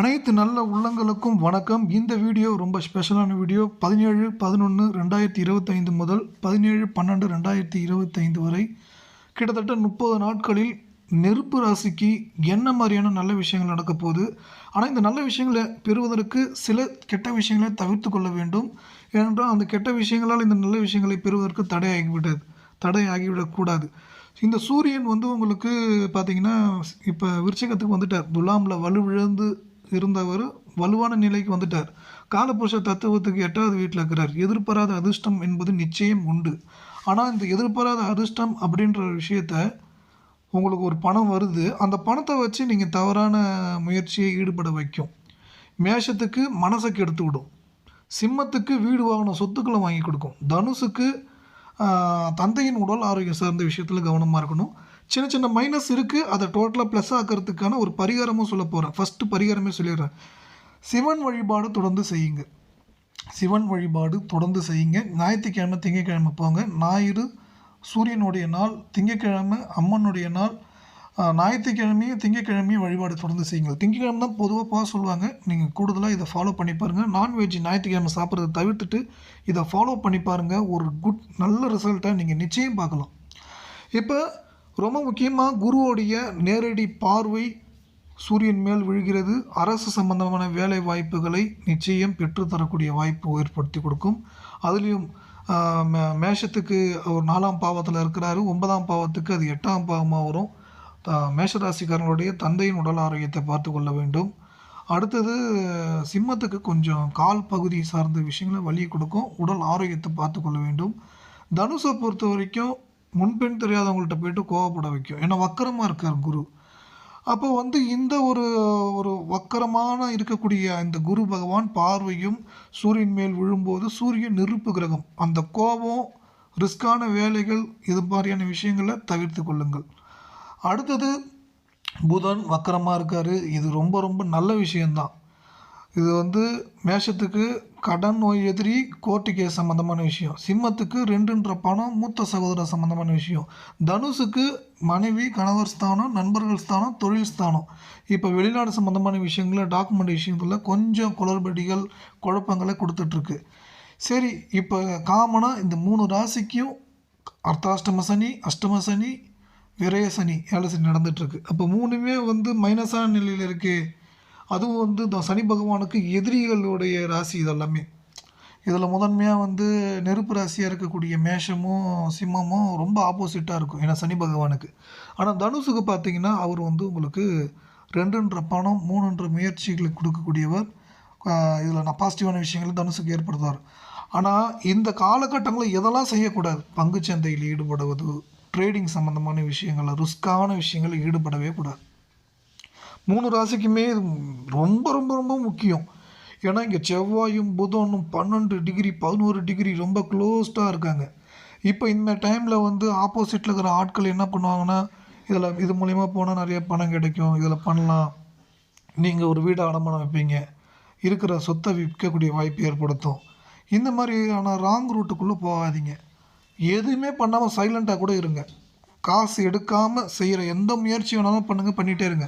அனைத்து நல்ல உள்ளங்களுக்கும் வணக்கம். இந்த வீடியோ ரொம்ப ஸ்பெஷலான வீடியோ. பதினேழு பதினொன்று ரெண்டாயிரத்தி இருபத்தைந்து முதல் பதினேழு பன்னெண்டு ரெண்டாயிரத்தி இருபத்தைந்து வரை கிட்டத்தட்ட முப்பது நாட்களில் நெருப்பு ராசிக்கு என்ன மாதிரியான நல்ல விஷயங்கள் நடக்க போகுது? ஆனால் இந்த நல்ல விஷயங்களை பெறுவதற்கு சில கெட்ட விஷயங்களை தவிர்த்து கொள்ள வேண்டும். ஏனென்றால் அந்த கெட்ட விஷயங்களால் இந்த நல்ல விஷயங்களை பெறுவதற்கு தடை ஆகிவிட்டது தடை ஆகிவிடக்கூடாது இந்த சூரியன் வந்து உங்களுக்கு பார்த்தீங்கன்னா இப்போ விருச்சகத்துக்கு வந்துட்டார். துலாமில் வலுவிழந்து இருந்தவர் வலுவான நிலைக்கு வந்துட்டார். காலபுருஷ தத்துவத்துக்கு எட்டாவது வீட்டில் இருக்கிறார். எதிர்பாராத அதிர்ஷ்டம் என்பது நிச்சயம் உண்டு. ஆனால் இந்த எதிர்பாராத அதிர்ஷ்டம் அப்படின்ற விஷயத்த உங்களுக்கு ஒரு பணம் வருது. அந்த பணத்தை வச்சு நீங்கள் தவறான முயற்சியை ஈடுபட வைக்கும். மேஷத்துக்கு மனசை கெடுத்து விடும். சிம்மத்துக்கு வீடு வாங்கின சொத்துக்களை வாங்கி கொடுக்கும். தனுசுக்கு தந்தையின் உடல் ஆரோக்கியம் சார்ந்த விஷயத்தில் கவனமாக இருக்கணும். சின்ன சின்ன மைனஸ் இருக்குது அதை டோட்டலாக ப்ளஸ் ஆக்கிறதுக்கான ஒரு பரிகாரமும் சொல்ல போகிறேன் ஃபஸ்ட்டு பரிகாரமே சொல்லிடுறேன். சிவன் வழிபாடு தொடர்ந்து செய்யுங்க. சிவன் வழிபாடு தொடர்ந்து செய்யுங்க. ஞாயிற்றுக்கிழமை திங்கக்கிழமை போங்க. ஞாயிறு சூரியனுடைய நாள் திங்கக்கிழமை அம்மனுடைய நாள். ஞாயிற்றுக்கிழமையும் திங்கக்கிழமையும் வழிபாடு தொடர்ந்து செய்யுங்க. திங்கக்கிழமை தான் பொதுவாக போக சொல்லுவாங்க. நீங்கள் கூடுதலாக இதை ஃபாலோ பண்ணி பாருங்கள் நான்வெஜ் ஞாயிற்றுக்கிழமை சாப்பிட்றத தவிர்த்துட்டு இதை ஃபாலோ பண்ணி பாருங்கள் ஒரு குட் நல்ல ரிசல்ட்டை நீங்கள் நிச்சயம் பார்க்கலாம். இப்போ ரொம்ப முக்கியமாக குருவோடைய நேரடி பார்வை சூரியன் மேல் விழுகிறது. அரசு சம்பந்தமான வேலை வாய்ப்புகளை நிச்சயம் பெற்றுத்தரக்கூடிய வாய்ப்பு ஏற்படுத்தி கொடுக்கும். அதுலேயும் மே- மேஷத்துக்கு ஒரு நாலாம் பாவத்தில் இருக்கிறாரு. ஒன்பதாம் பாவத்துக்கு அது எட்டாம் பாவமாக வரும். மேஷராசிக்காரங்களுடைய தந்தையின் உடல் ஆரோக்கியத்தை பார்த்து கொள்ள வேண்டும். அடுத்தது சிம்மத்துக்கு கொஞ்சம் கால் பகுதி சார்ந்த விஷயங்களை வழி கொடுக்கும். உடல் ஆரோக்கியத்தை பார்த்து கொள்ள வேண்டும். தனுஷை பொறுத்த வரைக்கும் முன்பின் தெரியாதவங்கள்ட்ட போயிட்டு கோவப்பட வைக்கும். ஏன்னா வக்கரமாக இருக்கார் குரு. அப்போ வந்து இந்த ஒரு ஒரு வக்கரமான இருக்கக்கூடிய இந்த குரு பகவான் பார்வையும் சூரியன் மேல் விழும்போது சூரியன் நெருப்பு கிரகம். அந்த கோபம் ரிஸ்கான வேலைகள் இது மாதிரியான விஷயங்களை தவிர்த்து கொள்ளுங்கள். அடுத்தது புதன் வக்கரமாக இருக்கார். இது ரொம்ப ரொம்ப நல்ல விஷயந்தான் இது வந்து மேஷத்துக்கு கடன் நோய் எதிரி கோர்ட்டு கேஸ் சம்மந்தமான விஷயம். சிம்மத்துக்கு ரெண்டுன்ற பணம் மூத்த சகோதர சம்மந்தமான விஷயம். தனுஷுக்கு மனைவி கணவர் ஸ்தானம் நண்பர்கள் ஸ்தானம் தொழில் ஸ்தானம். இப்போ வெளிநாடு சம்மந்தமான விஷயங்களில் டாக்குமெண்ட் விஷயங்களில் கொஞ்சம் குளறுபடிகள் குழப்பங்களை கொடுத்துட்ருக்கு. சரி இப்போ காமனாக இந்த மூணு ராசிக்கும் அர்த்தாஷ்டம சனி அஷ்டம சனி விரய சனி ஏழை சனி நடந்துகிட்ருக்கு அப்போ மூணுமே வந்து மைனஸான நிலையில் இருக்குது அதுவும் வந்து இந்த சனி பகவானுக்கு எதிரிகளுடைய ராசி இதெல்லாமே. இதில் முதன்மையாக வந்து நெருப்பு ராசியாக இருக்கக்கூடிய மேஷமும் சிம்மமும் ரொம்ப ஆப்போசிட்டாக இருக்கும் ஏன்னா சனி பகவானுக்கு. ஆனால் தனுசுக்கு பார்த்தீங்கன்னா அவர் வந்து உங்களுக்கு ரெண்டுன்ற பணம் மூணுன்ற முயற்சிகளை கொடுக்கக்கூடியவர். இதில் நான் பாசிட்டிவான விஷயங்களை தனுசுக்கு ஏற்படுத்துவார். ஆனால் இந்த காலகட்டங்களில் எதெல்லாம் செய்யக்கூடாது? பங்குச்சந்தையில் ஈடுபடுவது ட்ரேடிங் சம்மந்தமான விஷயங்களில் ரிஸ்க்கான விஷயங்களில் ஈடுபடவே கூடாது. மூணு ராசிக்குமே இது ரொம்ப ரொம்ப ரொம்ப முக்கியம். ஏன்னா இங்கே செவ்வாயும் புதனும் பன்னெண்டு டிகிரி பதினோரு டிகிரி ரொம்ப க்ளோஸ்டாக இருக்காங்க. இப்போ இந்த டைமில் வந்து ஆப்போசிட்டில் இருக்கிற ஆட்கள் என்ன பண்ணுவாங்கன்னா இதில் இது மூலிமா போனால் நிறைய பணம் கிடைக்கும் இதில் பண்ணலாம். நீங்கள் ஒரு வீடு அடமானம் வைப்பீங்க. இருக்கிற சொத்தை விற்கக்கூடிய வாய்ப்பு ஏற்படுத்தும். இந்த மாதிரியான ராங் ரூட்டுக்குள்ளே போகாதீங்க. எதுவுமே பண்ணாமல் சைலண்ட்டாக கூட இருங்க. காசு எடுக்காமல் செய்கிற எந்த முயற்சி வேணாலும் பண்ணுங்கள் பண்ணிகிட்டே இருங்க.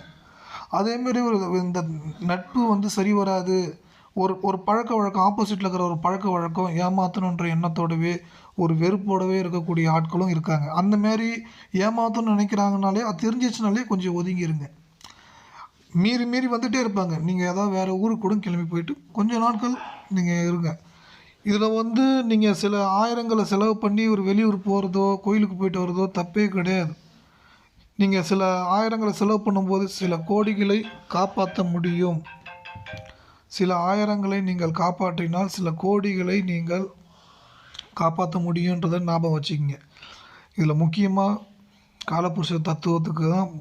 அதேமாரி ஒரு இந்த நட்பு வந்து சரி வராது. ஒரு ஒரு பழக்க வழக்கம் ஆப்போசிட்டில் இருக்கிற ஒரு பழக்க வழக்கம் ஏமாற்றணுன்ற எண்ணத்தோடவே ஒரு வெறுப்போடவே இருக்கக்கூடிய ஆட்களும் இருக்காங்க. அந்த மாதிரி ஏமாற்றணும்னு நினைக்கிறாங்கனாலே அது தெரிஞ்சிச்சுனாலே கொஞ்சம் ஒதுங்கிருங்க. மீறி மீறி வந்துட்டே இருப்பாங்க. நீங்கள் ஏதாவது வேறு ஊருக்கு கூட கிளம்பி போயிட்டு கொஞ்சம் நாட்கள் நீங்கள் இருங்க. இதில் வந்து நீங்கள் சில ஆயிரங்களை செலவு பண்ணி ஒரு வெளியூர் போகிறதோ கோயிலுக்கு போயிட்டு வர்றதோ தப்பே கிடையாது. நீங்கள் சில ஆயிரங்களை செலவு பண்ணும்போது சில கோடிகளை காப்பாற்ற முடியும். சில ஆயிரங்களை நீங்கள் காப்பாற்றினால் சில கோடிகளை நீங்கள் காப்பாற்ற முடியுன்றதை ஞாபகம் வச்சுக்கிங்க. இதில் முக்கியமாக காலபுருஷ தத்துவத்துக்கு தான்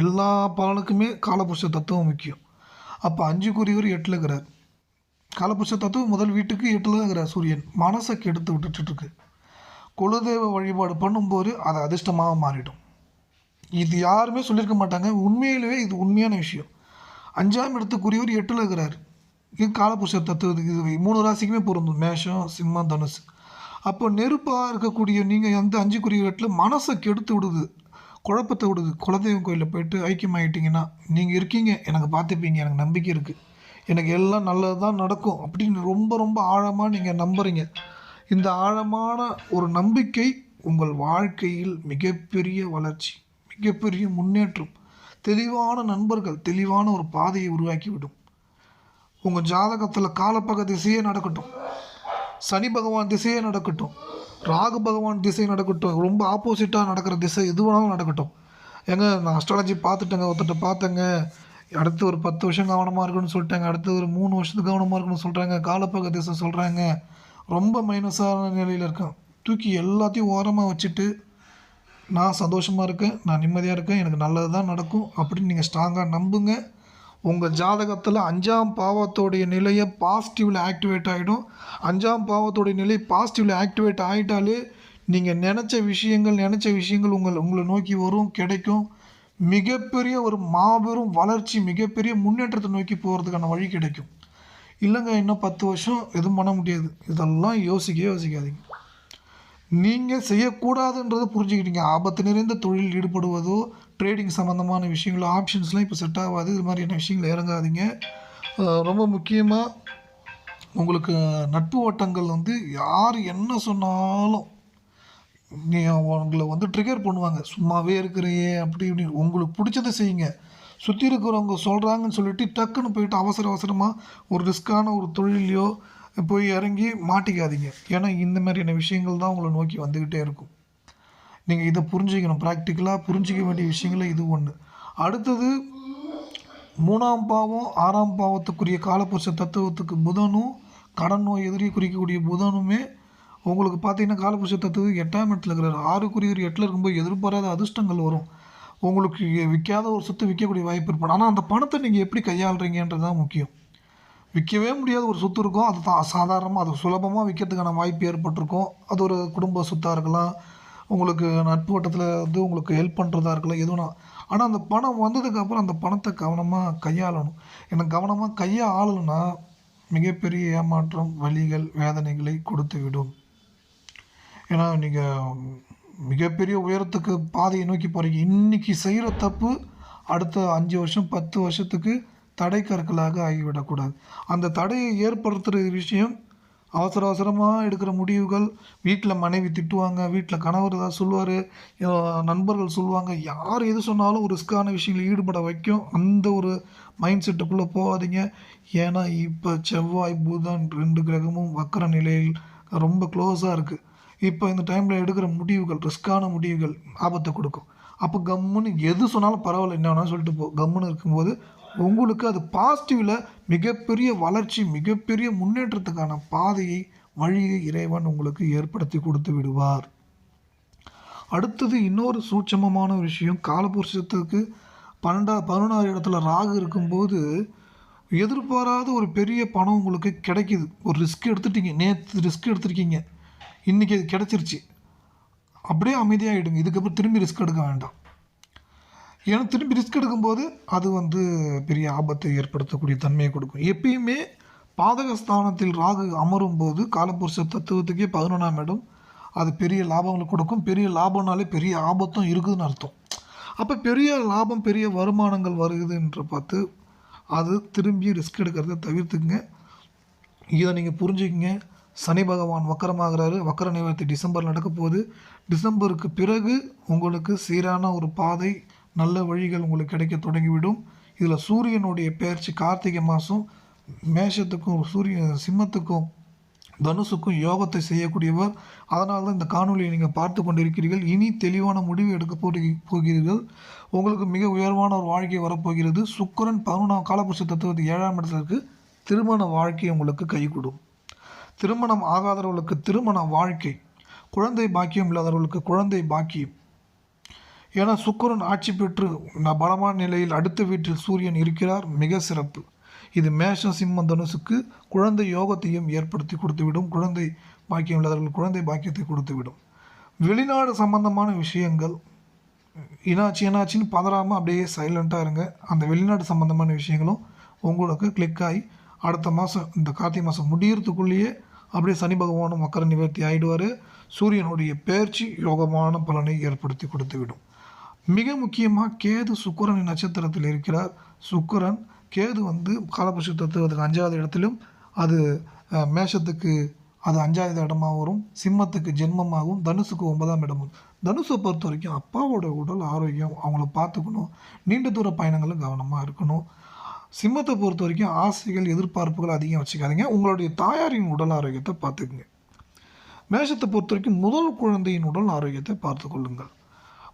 எல்லா பலனுக்குமே காலபுருஷ தத்துவம் முக்கியம். அப்போ அஞ்சு குறிவர் எட்டில் இருக்கிறார். காலபுருஷ தத்துவம் முதல் வீட்டுக்கு எட்டில் தான் இருக்கிறார் சூரியன். மனசை கெடுத்து விட்டுட்டுருக்கு குலதெய்வ வழிபாடு பண்ணும்போது அது அதிர்ஷ்டமாக மாறிடும். இது யாருமே சொல்லியிருக்க மாட்டாங்க. உண்மையிலேயே இது உண்மையான விஷயம். அஞ்சாம் இடத்துக்குரியவர் எட்டில் இருக்கிறார். இது காலபுருஷ தத்துவத்துக்கு இது மூணு ராசிக்குமே பொருந்தும். மேஷம் சிம்மம் தனுசு. அப்போ நெருப்பாக இருக்கக்கூடிய நீங்கள் வந்து அஞ்சுக்குரிய இடத்துல மனசை கெடுத்து விடுது. குழப்பத்தை விடுது. குலதெய்வம் கோயிலில் போயிட்டு ஐக்கியமாயிட்டிங்கன்னா நீங்கள் இருக்கீங்க. எனக்கு பார்த்துப்பீங்க. எனக்கு நம்பிக்கை இருக்குது எனக்கு எல்லாம் நல்லது தான் நடக்கும் அப்படின்னு ரொம்ப ரொம்ப ஆழமாக நீங்கள் நம்புகிறீங்க இந்த ஆழமான ஒரு நம்பிக்கை உங்கள் வாழ்க்கையில் மிகப்பெரிய வளர்ச்சி. மிகப்பெரிய முன்னேற்றம் தெளிவான நண்பர்கள் தெளிவான ஒரு பாதையை உருவாக்கிவிடும். உங்கள் ஜாதகத்தில் காலப்பக திசையே நடக்கட்டும். சனி பகவான் திசையே நடக்கட்டும். ராகு பகவான் திசை நடக்கட்டும். ரொம்ப ஆப்போசிட்டாக நடக்கிற திசை எது வேணாலும் நடக்கட்டும். ஏங்க நான் அஸ்ட்ராலஜி பார்த்துட்டேங்க ஒருத்தட்ட பார்த்தேங்க. அடுத்து ஒரு பத்து வருஷம் கவனமாக இருக்கணும்னு சொல்லிட்டாங்க. அடுத்து ஒரு மூணு வருஷத்துக்கு கவனமாக இருக்கணும்னு சொல்கிறாங்க காலப்பக திசை சொல்கிறாங்க ரொம்ப மைனஸான நிலையில் இருக்கேன். தூக்கி எல்லாத்தையும் ஓரமாக வச்சுட்டு நான் சந்தோஷமாக இருக்கேன் நான் நிம்மதியாக இருக்கேன் எனக்கு நல்லது தான் நடக்கும் அப்படின்னு நீங்கள் ஸ்ட்ராங்காக நம்புங்க. உங்கள் ஜாதகத்தில் அஞ்சாம் பாவத்தோடைய நிலையை பாசிட்டிவில் ஆக்டிவேட் ஆகிடும் அஞ்சாம் பாவத்தோடைய நிலை பாசிட்டிவில் ஆக்டிவேட் ஆகிட்டாலே நீங்கள் நினச்ச விஷயங்கள் நினச்ச விஷயங்கள் உங்கள் உங்களை நோக்கி வரும் கிடைக்கும். மிகப்பெரிய ஒரு மாபெரும் வளர்ச்சி மிகப்பெரிய முன்னேற்றத்தை நோக்கி போகிறதுக்கான வழி கிடைக்கும். இல்லைங்க இன்னும் பத்து வருஷம் எதுவும் பண்ண முடியாது. இதெல்லாம் யோசிக்கவே யோசிக்காதீங்க. நீங்கள் செய்யக்கூடாதுன்றதை புரிஞ்சுக்கிட்டீங்க. ஆபத்து நிறைந்த தொழில் ஈடுபடுவதோ ட்ரேடிங் சம்மந்தமான விஷயங்களோ ஆப்ஷன்ஸ்லாம் இப்போ செட் ஆகாது. இது மாதிரியான விஷயங்கள் இறங்காதீங்க. ரொம்ப முக்கியமாக உங்களுக்கு நட்பு ஓட்டங்கள் வந்து யார் என்ன சொன்னாலும் நீ உங்களை வந்து ட்ரிகர் பண்ணுவாங்க. சும்மாவே இருக்கிறையே அப்படி இப்படின்னு. உங்களுக்கு பிடிச்சதை செய்யுங்க. சுற்றி இருக்கிறவங்க சொல்கிறாங்கன்னு சொல்லிட்டு டக்குன்னு போயிட்டு அவசர அவசரமாக ஒரு ரிஸ்க்கான ஒரு தொழிலையோ போய் இறங்கி மாட்டிக்காதீங்க. ஏன்னா இந்த மாதிரியான விஷயங்கள் தான் உங்களை நோக்கி வந்துக்கிட்டே இருக்கும். நீங்கள் இதை புரிஞ்சுக்கணும். ப்ராக்டிக்கலாக புரிஞ்சிக்க வேண்டிய விஷயங்கள இது ஒன்று அடுத்தது மூணாம் பாவம் ஆறாம் பாவத்துக்குரிய காலப்புருஷ தத்துவத்துக்கு புதனும் கடன் நோய் எதிரியை குறிக்கக்கூடிய புதனுமே உங்களுக்கு பார்த்தீங்கன்னா காலப்புருஷ தத்துவம் எட்டாம் இடத்துல இருக்கிறார். ஆறு ஒரு எட்டில் இருக்கும்போது எதிர்பாராத அதிர்ஷ்டங்கள் வரும். உங்களுக்கு விற்காத ஒரு சொத்து விற்கக்கூடிய வாய்ப்பு ஏற்படும் ஆனால் அந்த பணத்தை நீங்கள் எப்படி கையாளுறீங்கன்றது தான் முக்கியம். விற்கவே முடியாத ஒரு சொத்து இருக்கும். அது தான் சாதாரணமாக அது சுலபமாக விற்கிறதுக்கான வாய்ப்பு ஏற்பட்டிருக்கும். அது ஒரு குடும்ப சொத்தாக இருக்கலாம். உங்களுக்கு நட்பு வட்டத்தில் வந்து உங்களுக்கு ஹெல்ப் பண்ணுறதா இருக்கலாம் எதுனா. ஆனால் அந்த பணம் வந்ததுக்கப்புறம் அந்த பணத்தை கவனமாக கையாளணும். எனக்கு கவனமாக கையாளணும்னா மிகப்பெரிய ஏமாற்றம் வலிகள் வேதனைகளை கொடுத்து விடும் ஏன்னா நீங்கள் மிகப்பெரிய உயரத்துக்கு பாதையை நோக்கி போகிறீங்க இன்றைக்கி செய்கிற தப்பு அடுத்த அஞ்சு வருஷம் பத்து வருஷத்துக்கு தடை கற்களாக ஆகிவிடக்கூடாது. அந்த தடையை ஏற்படுத்துகிற விஷயம் அவசர அவசரமாக எடுக்கிற முடிவுகள் வீட்டில் மனைவி திட்டுவாங்க வீட்டில் கணவர் ஏதாவது சொல்லுவார் நண்பர்கள் சொல்லுவாங்க யார் எது சொன்னாலும் ஒரு ரிஸ்க்கான விஷயங்களில் ஈடுபட வைக்கும். அந்த ஒரு மைண்ட் செட்டுக்குள்ளே போகாதீங்க. ஏன்னா இப்போ செவ்வாய் புதன் ரெண்டு கிரகமும் வக்கர நிலையில் ரொம்ப க்ளோஸாக இருக்குது இப்போ இந்த டைமில் எடுக்கிற முடிவுகள் ரிஸ்க்கான முடிவுகள் ஆபத்தை கொடுக்கும். அப்போ கம்முன்னு எது சொன்னாலும் பரவாயில்ல என்ன வேணாலும் சொல்லிட்டு போ. கம்முன்னு இருக்கும்போது உங்களுக்கு அது பாசிட்டிவில் மிகப்பெரிய வளர்ச்சி மிகப்பெரிய முன்னேற்றத்துக்கான பாதையை வழியை இறைவன் உங்களுக்கு ஏற்படுத்தி கொடுத்து விடுவார். அடுத்தது இன்னொரு சூட்சமமான விஷயம். காலபுருஷத்துக்கு பன்னெண்டா பதினொன்றாவது இடத்துல ராகு இருக்கும்போது எதிர்பாராத ஒரு பெரிய பணம் உங்களுக்கு கிடைக்கிது. ஒரு ரிஸ்க் எடுத்துட்டீங்க. நேற்று ரிஸ்க் எடுத்திருக்கீங்க. இன்றைக்கி அது கிடச்சிருச்சு. அப்படியே அமைதியாகிடுங்க இதுக்கப்புறம் திரும்பி ரிஸ்க் எடுக்க வேண்டாம். ஏன்னா திரும்பி ரிஸ்க் எடுக்கும்போது அது வந்து பெரிய ஆபத்தை ஏற்படுத்தக்கூடிய தன்மையை கொடுக்கும். எப்பயுமே பாதகஸ்தானத்தில் ராகு அமரும் போது காலபுருஷ தத்துவத்துக்கே பதினொன்றாம் இடம். அது பெரிய லாபங்களை கொடுக்கும். பெரிய லாபம்னாலே பெரிய ஆபத்தும் இருக்குதுன்னு அர்த்தம். அப்போ பெரிய லாபம் பெரிய வருமானங்கள் வருகுதுன்ற பார்த்து அது திரும்பி ரிஸ்க் எடுக்கிறத தவிர்த்துக்குங்க. இதை நீங்கள் புரிஞ்சுக்கங்க. சனி பகவான் வக்கரமாகிறாரு. வக்கர நிவர்த்தி டிசம்பர் நடக்க போகுது. டிசம்பருக்கு பிறகு உங்களுக்கு சீரான ஒரு பாதை நல்ல வழிகள் உங்களுக்கு கிடைக்க தொடங்கிவிடும். இதில் சூரியனுடைய பெயர்ச்சி கார்த்திகை மாதம் மேஷத்துக்கும் சூரிய சிம்மத்துக்கும் தனுசுக்கும் யோகத்தை செய்யக்கூடியவர். அதனால தான் இந்த காணொலியை நீங்கள் பார்த்து கொண்டிருக்கிறீர்கள். இனி தெளிவான முடிவு எடுக்க போகிறீர்கள். உங்களுக்கு மிக உயர்வான ஒரு வாழ்க்கை வரப்போகிறது. சுக்கிரன் பதினொன்றாம் காலபுருஷ தத்துவத்தை ஏழாம் இடத்துல திருமண வாழ்க்கை உங்களுக்கு கைகூடும். திருமணம் ஆகாதவர்களுக்கு திருமண வாழ்க்கை. குழந்தை பாக்கியம் இல்லாதவர்களுக்கு குழந்தை பாக்கியம். ஏன்னா சுக்கரன் ஆட்சி பெற்று பலமான நிலையில் அடுத்த வீட்டில் சூரியன் இருக்கிறார் மிக சிறப்பு. இது மேஷம் சிம்ம தனுசுக்கு குழந்தை யோகத்தையும் ஏற்படுத்தி கொடுத்துவிடும். குழந்தை பாக்கியம் இல்லாதவர்கள் குழந்தை பாக்கியத்தை கொடுத்துவிடும். வெளிநாடு சம்பந்தமான விஷயங்கள் என்னாச்சு என்னாச்சுன்னு பதறாமல் அப்படியே சைலண்ட்டாக இருங்க. அந்த வெளிநாடு சம்பந்தமான விஷயங்களும் உங்களுக்கு கிளிக் ஆகி அடுத்த மாதம் இந்த கார்த்திகை மாதம் முடியறதுக்குள்ளேயே அப்படியே சனி பகவானும் மக்கர நிவர்த்தி ஆகிடுவார் சூரியனுடைய பேர்ச்சி யோகமான பலனை ஏற்படுத்தி கொடுத்து விடும் மிக முக்கியமாக கேது சுக்கரன் நட்சத்திரத்தில் இருக்கிறார். சுக்கரன் கேது வந்து காலபுருஷ தத்துவத்துக்கு அஞ்சாவது இடத்திலும் அது மேஷத்துக்கு அது அஞ்சாவது இடமாக வரும். சிம்மத்துக்கு ஜென்மமாகவும் தனுசுக்கு ஒன்பதாம் இடமும். தனுசை பொறுத்த வரைக்கும் அப்பாவோட உடல் ஆரோக்கியம் அவங்கள பார்த்துக்கணும். நீண்ட தூர பயணங்களும் கவனமாக இருக்கணும். சிம்மத்தை பொறுத்த வரைக்கும் ஆசைகள் எதிர்பார்ப்புகள் அதிகம் வச்சுக்காதீங்க. உங்களுடைய தாயாரின் உடல் ஆரோக்கியத்தை பார்த்துக்குங்க. மேஷத்தை பொறுத்த வரைக்கும் முதல் குழந்தையின் உடல் ஆரோக்கியத்தை பார்த்து கொள்ளுங்கள்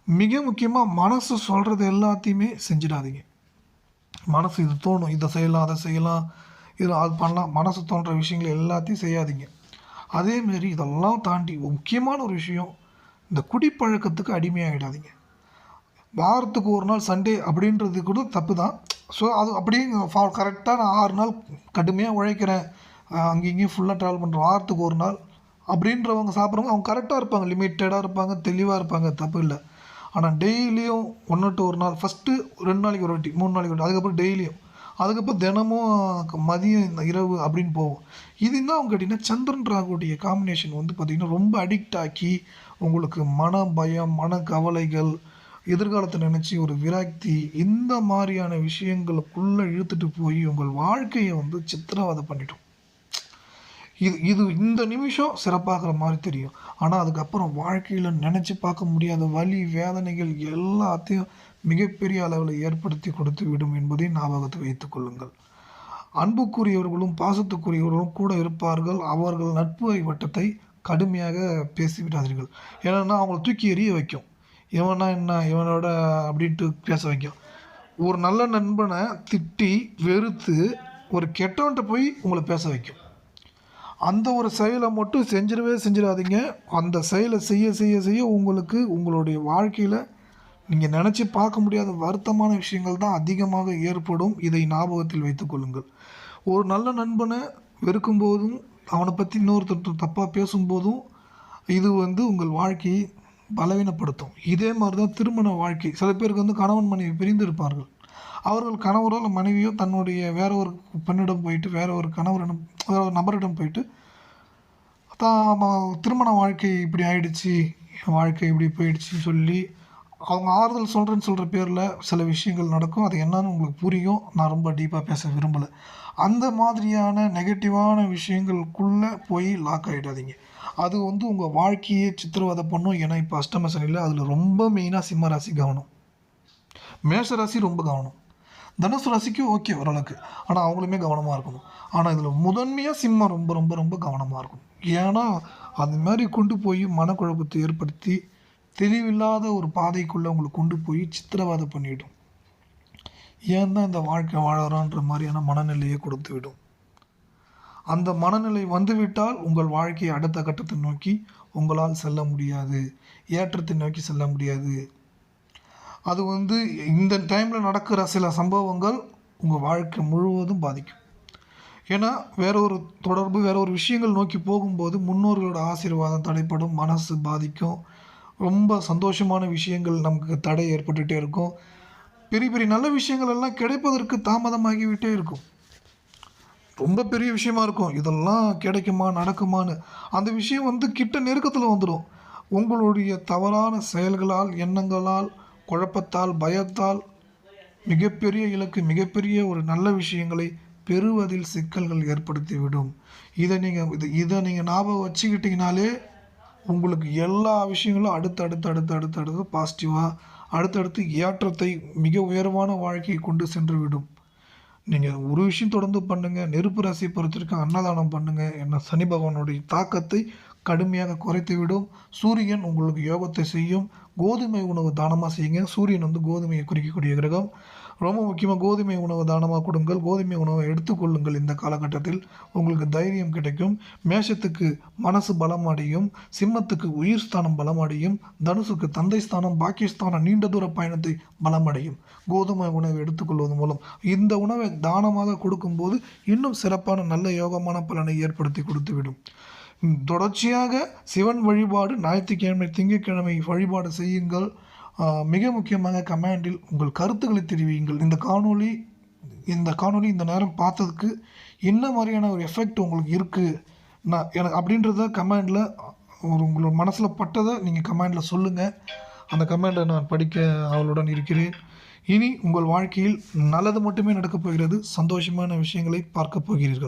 மிக முக்கியமாக மனசு சொல்கிறது எல்லாத்தையுமே செஞ்சிடாதீங்க. மனசு இது தோணும் இதை செய்யலாம் அதை செய்யலாம் இதில் அது பண்ணலாம் மனசு தோன்ற விஷயங்கள் எல்லாத்தையும் செய்யாதீங்க. அதேமாரி இதெல்லாம் தாண்டி முக்கியமான ஒரு விஷயம் இந்த குடிப்பழக்கத்துக்கு அடிமையாகிடாதீங்க வாரத்துக்கு ஒரு நாள் சண்டே அப்படின்றது கூட தப்பு தான் ஸோ அது அப்படியே ஃபா கரெக்டாக நான் ஆறு நாள் கடுமையாக உழைக்கிறேன். அங்கேயும் இங்கேயும் ஃபுல்லாக ட்ராவல் பண்ணுறேன் வாரத்துக்கு ஒரு நாள் அப்படின்றவங்க சாப்பிட்றவங்க அவங்க கரெக்டாக இருப்பாங்க. லிமிட்டடாக இருப்பாங்க தெளிவாக இருப்பாங்க. தப்பு இல்லை. ஆனால் டெய்லியும் ஒன்று டு ஒரு நாள் ஃபஸ்ட்டு ரெண்டு நாளைக்கு ஒரு வாட்டி மூணு நாளைக்கு ஒரு வாட்டி அதுக்கப்புறம் டெய்லியும். அதுக்கப்புறம் தினமும் மதியம் இந்த இரவு அப்படின்னு போகும். இது என்ன அவங்க கேட்டிங்கன்னா சந்திரன் ராகுடைய காம்பினேஷன் வந்து பார்த்திங்கன்னா ரொம்ப அடிக்ட் ஆக்கி உங்களுக்கு மன பயம் மன கவலைகள் எதிர்காலத்தை நினச்சி ஒரு விரக்தி இந்த மாதிரியான விஷயங்களுக்குள்ளே இழுத்துட்டு போய் உங்கள் வாழ்க்கையை வந்து சித்திரவதை பண்ணிட்டோம் இது இது இந்த நிமிஷம் சிறப்பாகிற மாதிரி தெரியும். ஆனால் அதுக்கப்புறம் வாழ்க்கையில் நினச்சி பார்க்க முடியாத வலி வேதனைகள் எல்லாத்தையும் மிகப்பெரிய அளவில் ஏற்படுத்தி கொடுத்து விடும் என்பதை ஞாபகத்தை வைத்துக் கொள்ளுங்கள். அன்புக்குரியவர்களும் பாசத்துக்குரியவர்களும் கூட இருப்பார்கள். அவர்கள் நட்பு வட்டத்தை கடுமையாக பேசிவிடாதீர்கள். ஏன்னா அவங்கள தூக்கி எறிய வைக்கும். இவனா என்ன இவனோட அப்படின்ட்டு பேச வைக்கும். ஒரு நல்ல நண்பனை திட்டி வெறுத்து ஒரு கெட்டவன்ட்ட போய் உங்களை பேச வைக்கும். அந்த ஒரு செயலை மட்டும் செஞ்சிடவே செஞ்சிடாதீங்க. அந்த செயலை செய்ய செய்ய செய்ய உங்களுக்கு உங்களுடைய வாழ்க்கையில் நீங்கள் நினச்சி பார்க்க முடியாத வருத்தமான விஷயங்கள் தான் அதிகமாக ஏற்படும். இதை ஞாபகத்தில் வைத்துக்கொள்ளுங்கள் ஒரு நல்ல நண்பனை வெறுக்கும் போதும் அவனை பற்றி இன்னொருத்தர் தப்பாக பேசும்போதும் இது வந்து உங்கள் வாழ்க்கையை பலவீனப்படுத்தும். இதே மாதிரி தான் திருமண வாழ்க்கை. சில பேருக்கு வந்து கணவன் மனைவி பிரிந்து இருப்பார்கள் அவர்கள் கணவரோ இல்லை மனைவியோ தன்னுடைய வேற ஒரு பெண்ணிடம் போயிட்டு வேற ஒரு கணவரிடம் வேற ஒரு நபரிடம் போயிட்டு தான் திருமண வாழ்க்கை இப்படி ஆயிடுச்சு என் வாழ்க்கை இப்படி போயிடுச்சுன்னு சொல்லி அவங்க ஆறுதல் சொல்கிறேன்னு சொல்கிற பேரில் சில விஷயங்கள் நடக்கும். அது என்னன்னு உங்களுக்கு புரியும். நான் ரொம்ப டீப்பாக பேச விரும்பலை. அந்த மாதிரியான நெகட்டிவான விஷயங்களுக்குள்ளே போய் லாக் ஆகிடாதீங்க அது வந்து உங்கள் வாழ்க்கையே சித்திரவதை பண்ணும். ஏன்னா இப்போ அஷ்டம சனியில் அதில் ரொம்ப மெயினாக சிம்ம ராசி கவனம். மேஷ ராசி ரொம்ப கவனம். தனுசு ராசிக்கு ஓகே ஓரளவுக்கு. ஆனால் அவங்களுமே கவனமாக இருக்கணும். ஆனால் இதில் முதன்மையாக சிம்மம் ரொம்ப ரொம்ப ரொம்ப கவனமாக இருக்கும் ஏன்னா அது மாதிரி கொண்டு போய் மனக்குழப்பத்தை ஏற்படுத்தி தெளிவில்லாத ஒரு பாதைக்குள்ளே உங்களை கொண்டு போய் சித்திரவதை பண்ணிவிடும் ஏன் தான் இந்த வாழ்க்கை வாழறோன்ற மாதிரியான மனநிலையை கொடுத்து விடும். அந்த மனநிலை வந்துவிட்டால் உங்கள் வாழ்க்கையை அடுத்த கட்டத்தை நோக்கி உங்களால் செல்ல முடியாது. ஏற்றத்தை நோக்கி செல்ல முடியாது. அது வந்து இந்த டைமில் நடக்கிற சில சம்பவங்கள் உங்கள் வாழ்க்கை முழுவதும் பாதிக்கும். ஏன்னா வேற ஒரு தொடர்பு வேற ஒரு விஷயங்கள் நோக்கி போகும்போது முன்னோர்களோட ஆசீர்வாதம் தடைப்படும் மனசு பாதிக்கும். ரொம்ப சந்தோஷமான விஷயங்கள் நமக்கு தடை ஏற்பட்டுகிட்டே இருக்கும். பெரிய பெரிய நல்ல விஷயங்கள் எல்லாம் கிடைப்பதற்கு தாமதமாகிவிட்டே இருக்கும். ரொம்ப பெரிய விஷயமா இருக்கும். இதெல்லாம் கிடைக்குமா நடக்குமான்னு. அந்த விஷயம் வந்து கிட்ட நெருக்கத்தில் வந்துடும் உங்களுடைய தவறான செயல்களால் எண்ணங்களால் குழப்பத்தால் பயத்தால் மிகப்பெரிய இலக்கு மிகப்பெரிய ஒரு நல்ல விஷயங்களை பெறுவதில் சிக்கல்கள் ஏற்படுத்திவிடும். இதை நீங்கள் இது இதை நீங்கள் ஞாபகம் வச்சுக்கிட்டிங்கனாலே உங்களுக்கு எல்லா விஷயங்களும் அடுத்து அடுத்து அடுத்து அடுத்து அடுத்து பாசிட்டிவாக அடுத்தடுத்து ஏற்றத்தை மிக உயர்வான வாழ்க்கையை கொண்டு சென்று விடும் நீங்கள் ஒரு விஷயம் தொடர்ந்து பண்ணுங்கள் நெருப்பு ராசி பொறுத்திருக்க அன்னதானம் பண்ணுங்கள் என்ன சனி பகவானுடைய தாக்கத்தை கடுமையாக குறைத்து விடும் சூரியன் உங்களுக்கு யோகத்தை செய்யும். கோதுமை உணவு தானமாக செய்யுங்க. சூரியன் வந்து கோதுமையை குறிக்கக்கூடிய கிரகம். ரொம்ப முக்கியமாக கோதுமை உணவு தானமாக கொடுங்கள். கோதுமை உணவை எடுத்துக்கொள்ளுங்கள் இந்த காலகட்டத்தில். உங்களுக்கு தைரியம் கிடைக்கும். மேஷத்துக்கு மனசு பலம் அடையும். சிம்மத்துக்கு உயிர் ஸ்தானம் பலம் அடையும். தனுசுக்கு தந்தை ஸ்தானம் பாக்கியஸ்தானம் நீண்ட தூர பயணத்தை பலம் அடையும். கோதுமை உணவை எடுத்துக்கொள்வது மூலம் இந்த உணவை தானமாக கொடுக்கும்போது இன்னும் சிறப்பான நல்ல யோகமான பலனை ஏற்படுத்தி கொடுத்துவிடும். தொடர்ச்சியாக சிவன் வழிபாடு ஞாயிற்றுக்கிழமை திங்கட்கிழமை வழிபாடு செய்யுங்கள். மிக முக்கியமாக கமெண்டில் உங்கள் கருத்துக்களை தெரிவியுங்கள். இந்த காணொளி இந்த காணொளி இந்த நேரம் பார்த்ததுக்கு என்ன மாதிரியான ஒரு எஃபெக்ட் உங்களுக்கு இருக்குது நான் எனக்கு அப்படின்றத கமெண்டில் ஒரு உங்களோட மனசில் பட்டதை நீங்கள் கமெண்டில் சொல்லுங்கள் அந்த கமெண்ட்டை நான் படிக்க அவளுடன் இருக்கிறேன். இனி உங்கள் வாழ்க்கையில் நல்லது மட்டுமே நடக்கப் போகிறது. சந்தோஷமான விஷயங்களை பார்க்கப் போகிறீர்கள்.